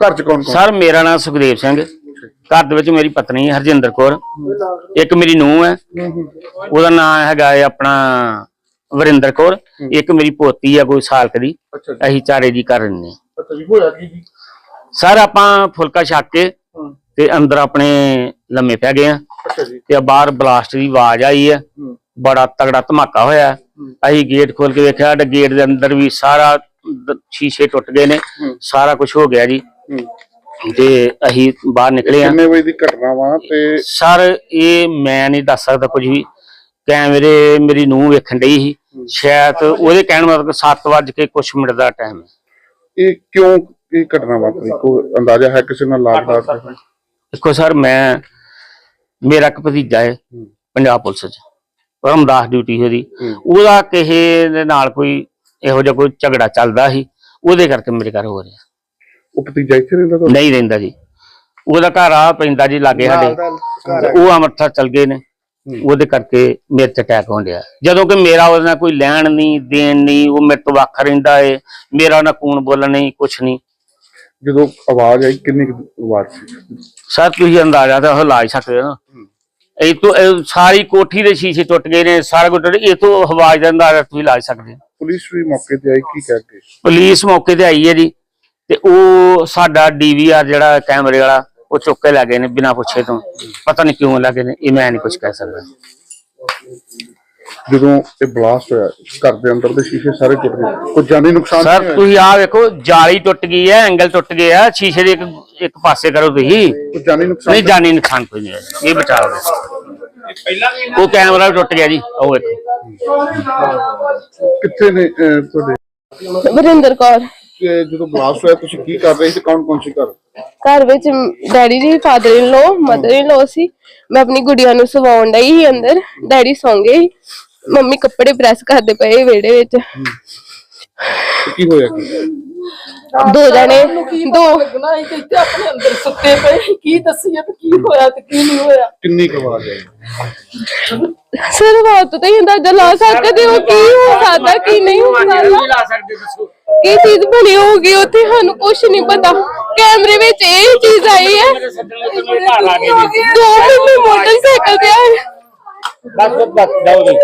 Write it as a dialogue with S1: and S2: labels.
S1: ਘਰ ਚ ਕੌਣ ਕੌਣ
S2: ਸਰ ਮੇਰਾ ਨਾਮ ਸੁਖਦੇਵ ਸਿੰਘ। ਘਰ ਦੇ ਵਿੱਚ ਮੇਰੀ ਪਤਨੀ ਹਰਜਿੰਦਰ ਕੌਰ। ਇੱਕ ਮੇਰੀ ਨੂੰਹ ਹੈ। ਉਹਦਾ ਨਾਮ ਹੈਗਾ ਹੈ ਆਪਣਾ ਵਰਿੰਦਰ ਕੌਰ। ਇੱਕ ਮੇਰੀ ਪੋਤੀ ਆ ਕੋਈ ਸਾਲ ਕੁ ਦੀ ਅਸੀਂ ਚਾਰੇ ਜੀ ਕਰ ਰਹੇ ਨੇ
S1: ਅੱਛਾ ਜੀ ਹੋਇਆ ਕੀ ਜੀ?
S2: ਸਰ ਆਪਾਂ ਫੁਲਕਾ ਛੱਕ ਕੇ ਤੇ ਅੰਦਰ ਆਪਣੇ ਲੰਮੇ ਪੈ ਗਏ ਆ ਤੇ ਬਾਹਰ ਬਲਾਸਟ ਦੀ ਆਵਾਜ਼ ਆਈ ਹੈ। ਬੜਾ ਤਗੜਾ ਧਮਾਕਾ ਹੋਇਆ। ਅਸੀਂ ਗੇਟ ਖੋਲ ਕੇ ਵੇਖਿਆ ਸਾਡੇ ਗੇਟ ਦੇ ਅੰਦਰ ਵੀ ਸਾਰਾ ਸ਼ੀਸ਼ੇ ਟੁੱਟ ਗਏ ਨੇ। ਸਾਰਾ ਕੁਝ ਹੋ ਗਿਆ ਜੀ। ਤੇ ਅਸੀਂ ਬਾਹਰ ਨਿਕਲੇ ਆ
S1: ਕਿੰਨੇ ਵਜੇ ਦੀ ਘਟਨਾ ਵਾ ਤੇ
S2: ਸਰ ਇਹ ਮੈਂ ਨਹੀਂ ਦੱਸ ਸਕਦਾ ਕੁਝ ਵੀ। ਕੈਮਰੇ ਮੇਰੀ ਨੂੰਹ ਵੇਖਣ ਡਈ ਸੀ। ਸ਼ਾਇਦ ਉਹਦੇ ਕਹਿਣ ਮਤਲਬ 7 ਵਜੇ ਕੇ ਕੁਝ ਮਿੰਟ ਦਾ ਟਾਈਮ ਹੈ।
S1: ਇਹ ਕਿਉਂ ਇਹ ਘਟਨਾ ਵਾਪਰੀ? ਕੋਈ ਅੰਦਾਜ਼ਾ ਹੈ ਕਿਸੇ ਨਾਲ ਲਾਗਦਾਰ ਤੇ
S2: ਦੇਖੋ ਸਰ ਮੈਂ ਮੇਰਾ ਇੱਕ ਭਤੀਜਾ ਹੈ ਪੰਜਾਬ ਪੁਲਿਸ 'ਚ। ਰਮਦਾਸ ਡਿਊਟੀ
S1: ਹੂੰ।
S2: ਉਹਦਾ ਕਿਸੇ ਦੇ ਨਾਲ ਕੋਈ ਇਹੋ ਜਿਹਾ ਕੋਈ ਝਗੜਾ ਚੱਲਦਾ ਸੀ ਉਹਦੇ ਕਰਕੇ ਮੇਰੇ ਘਰ ਹੋ ਰਿਹਾ।
S1: ਉਹ ਭਤੀਜਾ ਇੱਥੇ ਰਹਿੰਦਾ ਤੁਹਾਡਾ?
S2: ਨਹੀਂ ਰਹਿੰਦਾ ਜੀ। ਉਹਦਾ ਘਰ ਆ ਪੈਂਦਾ ਜੀ ਲਾਗੇ ਸਾਡੇ। ਤੇ ਉਹ ਅੰਮ੍ਰਿਤਸਰ ਚਲ ਗਏ ਨੇ। ਉਹਦੇ ਕਰਕੇ ਮੇਰੇ ਤੇ ਅਟੈਕ ਹੋਣ ਡਿਆ। ਜਦੋਂ ਕਿ ਮੇਰਾ ਉਹਦੇ ਨਾਲ ਕੋਈ ਲੈਣ ਨਹੀਂ ਦੇਣ ਨਹੀਂ ਉਹ ਮੇਰੇ ਤੋਂ ਵੱਖ ਰਹਿੰਦਾ ਏ। ਮੇਰਾ ਉਹਨਾਂ ਕੂਣ ਬੋਲਣ ਨਹੀਂ ਕੁਛ ਨਹੀਂ।
S1: ਜਦੋਂ ਆਵਾਜ਼ ਆਈ ਕਿੰਨੀ ਕੁ ਆਵਾਜ਼ ਸੀ?
S2: ਸਰ ਤੁਸੀਂ ਅੰਦਾਜ਼ਾ ਤਾਂ ਉਹ ਲਾ ਹੀ ਸਕਦੇ ਹੋ ਨਾ। ਇਹ ਤੋਂ ਇਹ ਸਾਰੀ ਕੋਠੀ ਦੇ ਸ਼ੀਸ਼ੇ ਟੁੱਟ ਗਏ ਨੇ ਸਾਰਾ ਕੁਝ ਟੁੱਟ ਇਹ ਤੋਂ ਆਵਾਜ਼ ਦਾ ਅੰਦਾਜ਼ਾ ਤੁਸੀਂ ਲਾ ਹੀ ਸਕਦੇ ਹੋ।
S1: ਪੁਲਿਸ ਵੀ ਮੌਕੇ ਤੇ ਆਈ ਕੀ ਕਹਿ ਕੇ?
S2: ਪੁਲਿਸ ਮੌਕੇ ਤੇ ਆਈ ਹੈ ਜੀ ਤੇ ਉਹ ਸਾਡਾ ਡੀਵੀਆਰ ਜਿਹੜਾ ਕੈਮਰੇ ਵਾਲਾ ਉਹ ਚੁੱਕ ਕੇ ਲੈ ਗਏ ਨੇ ਬਿਨਾਂ ਪੁੱਛੇ ਤੋਂ। ਪਤਾ ਨਹੀਂ ਕਿਉਂ ਲੱਗੇ ਨੇ ਇਹ ਮੈਂ ਨਹੀਂ ਕੁਝ ਕਹਿ ਸਕਦਾ।
S1: ਜਦੋਂ ਇਹ ਬਲਾਸਟ ਹੋਇਆ ਘਰ ਦੇ ਅੰਦਰ ਦੇ ਸ਼ੀਸ਼ੇ ਸਾਰੇ ਟੁੱਟ ਗਏ। ਕੋਈ ਜਾਨੀ ਨੁਕਸਾਨ
S2: ਸਰ? ਤੁਸੀਂ ਆਹ ਵੇਖੋ ਜਾਲੀ ਟੁੱਟ ਗਈ ਹੈ ਐਂਗਲ ਟੁੱਟ ਗਿਆ ਸ਼ੀਸ਼ੇ ਦੇ ਇੱਕ ਇੱਕ ਪਾਸੇ ਕਰੋ ਤੁਸੀਂ।
S1: ਕੋਈ ਜਾਨੀ ਨੁਕਸਾਨ
S2: ਨਹੀਂ ਜਾਨੀ ਨੁਕਸਾਨ ਕੋਈ ਨਹੀਂ ਇਹ ਬਚਾਓ ਉਹ ਕੈਮਰਾ ਵੀ ਟੁੱਟ ਗਿਆ ਜੀ ਉਹ ਵੇਖੋ।
S1: ਕਿੱਥੇ ਨੇ ਅਹ, ਤੁਹਾਡੇ?
S3: ਵਰਿੰਦਰ ਕੌਰ।
S1: ਤੇ ਜਦੋਂ ਬਲਾਸਟ ਹੋਇਆ ਤੁਸੀਂ ਕੀ ਕਰ ਰਹੇ ਸੀ? ਕੌਣ ਕੌਣ ਸੀ ਘਰ?
S3: ਘਰ ਵਿੱਚ ਡੈਡੀ ਜੀ father in low mother in ਲੋ ਸੀ। ਮੈਂ ਆਪਣੀ ਗੁੜੀਆ ਨੂੰ ਸਵਾਉਣ ਡਈ ਸੀ ਅੰਦਰ। ਡੈਡੀ ਸੌਂ ਗਏ ਸੀ। ਮੰਮੀ ਕੱਪੜੇ ਪ੍ਰੈਸ ਕਰਦੇ ਪਏ ਵਿਹੜੇ ਵਿੱਚ।
S1: ਤੇ ਕੀ ਹੋਇਆ? ਕੀ
S3: ਦੋ ਜਣੇ ਦੋ
S4: ਲੱਗਣਾ ਇੱਥੇ ਆਪਣੇ ਅੰਦਰ ਸੁੱਤੇ ਪਏ। ਕੀ ਦੱਸੀਏ ਤੇ ਕੀ ਹੋਇਆ ਤੇ ਕੀ ਨਹੀਂ ਹੋਇਆ।
S1: ਕਿੰਨੀ ਕੁ ਆਵਾਜ਼ ਆਈ?
S3: ਸਿਰ ਬਾਤ ਤਾਂ ਹੀ ਅੰਦਾਜ਼ਾ ਲਾ ਸਕਦੇ ਹੋ ਕੀ ਹੋ ਸਕਦਾ ਕੀ ਨਹੀਂ ਹੋ ਸਕਦਾ
S2: ਲਾ ਸਕਦੇ ਦੱਸੋ।
S3: ਕੀ ਚੀਜ਼ ਬਣੀ ਹੋਊਗੀ ਉੱਥੇ ਸਾਨੂੰ ਕੁਝ ਨਹੀਂ ਪਤਾ। ਕੈਮਰੇ ਵਿੱਚ ਇਹ ਚੀਜ਼ ਆਈ ਹੈ।
S2: ਗਏ
S3: ਦੋ ਮਿੰਟ ਮੋਟਰਸਾਈਕਲ ਤੇ ਆਏ
S2: ਬਸ ਬਸ ਜਾਓ ਜੀ।